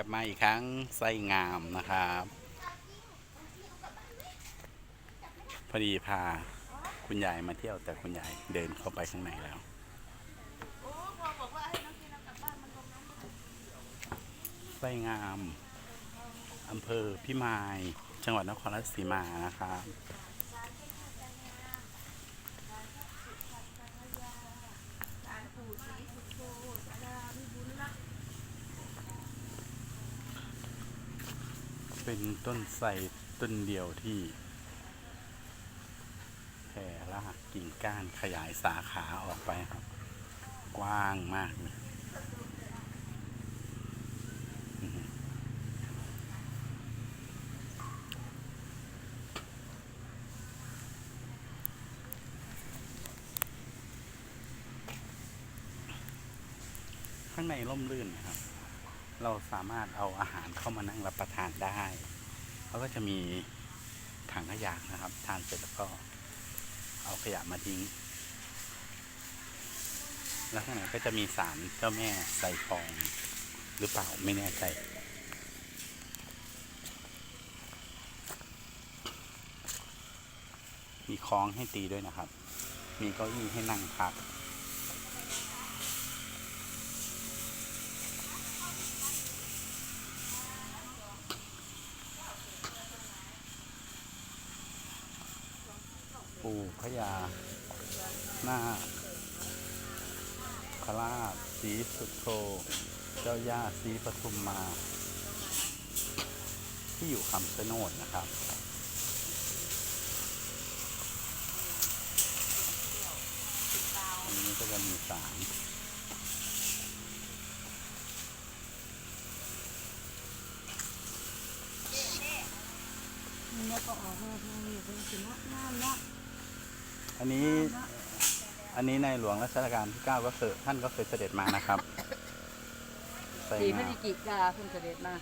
กลับมาอีกครั้งไส้งามนะครับ พอดีพาคุณยายมาเที่ยวแต่คุณยายเดินเข้าไปข้างในแล้วไส้งามอำเภอพิมาย จังหวัดนครราชสีมานะครับ เป็นต้นไทรต้นเดียวที่แผ่รากกิ่งก้านขยายสาขาออกไปครับ กว้างมากเลยข้างในร่มรื่นนะครับ เราสามารถเอาอาหารเข้ามานั่งรับประทานได้แล้วก็จะมีถังขยะนะครับ ทานเสร็จแล้วก็เอาขยะมาทิ้งแล้วข้างในก็จะมีสารเจ้าแม่ใส่ฟองหรือเปล่าไม่แน่ใจมีคล้องให้ตีด้วยนะครับ มีเก้าอี้ให้นั่งพัก ปู่พญานาคคราชสีสุโธเจ้าย่าศรีปทุมมา ที่อยู่คำชะโนดนะครับ อันนี้ก็จะมีสารเนี่ยก็ออกมาทางนี้เป็นสินะน้ำเนาะ อันนี้อันนี้ในหลวงรัชกาลที่9ก็เคยท่านก็เคยเสด็จมานะครับใส่สีพฤงาศจิกาเพิ่งเสด็จมา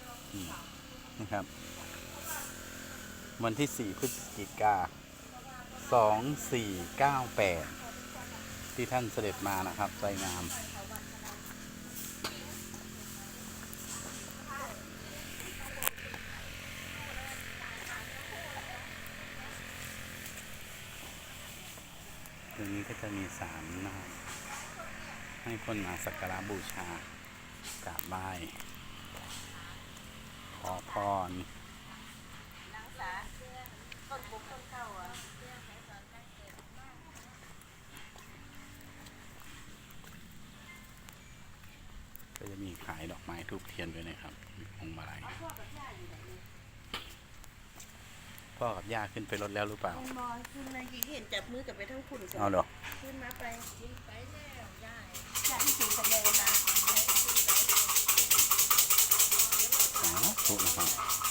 นะครับ วันที่4พฤศจิกา2498ที่ท่านเสด็จมานะครับไซงาม ตรงนี้ก็จะมีสารนะครับให้คนมาสักการะบูชากราบไหว้ขอพรก็จะมีขายดอกไม้ทูบเทียนด้วยนะครับมีพวงมาลัย พ่อกับย่าขึ้นไปรถแล้วหรือเปล่ามอยขึ้นเลยยี่เห็นจับมือกับไปทั้งคุณเอาเหรอขึ้นมาไปขึ้นไปแล้วได้ยายที่สูงกันเลยนะอ๋อถูกนะครับ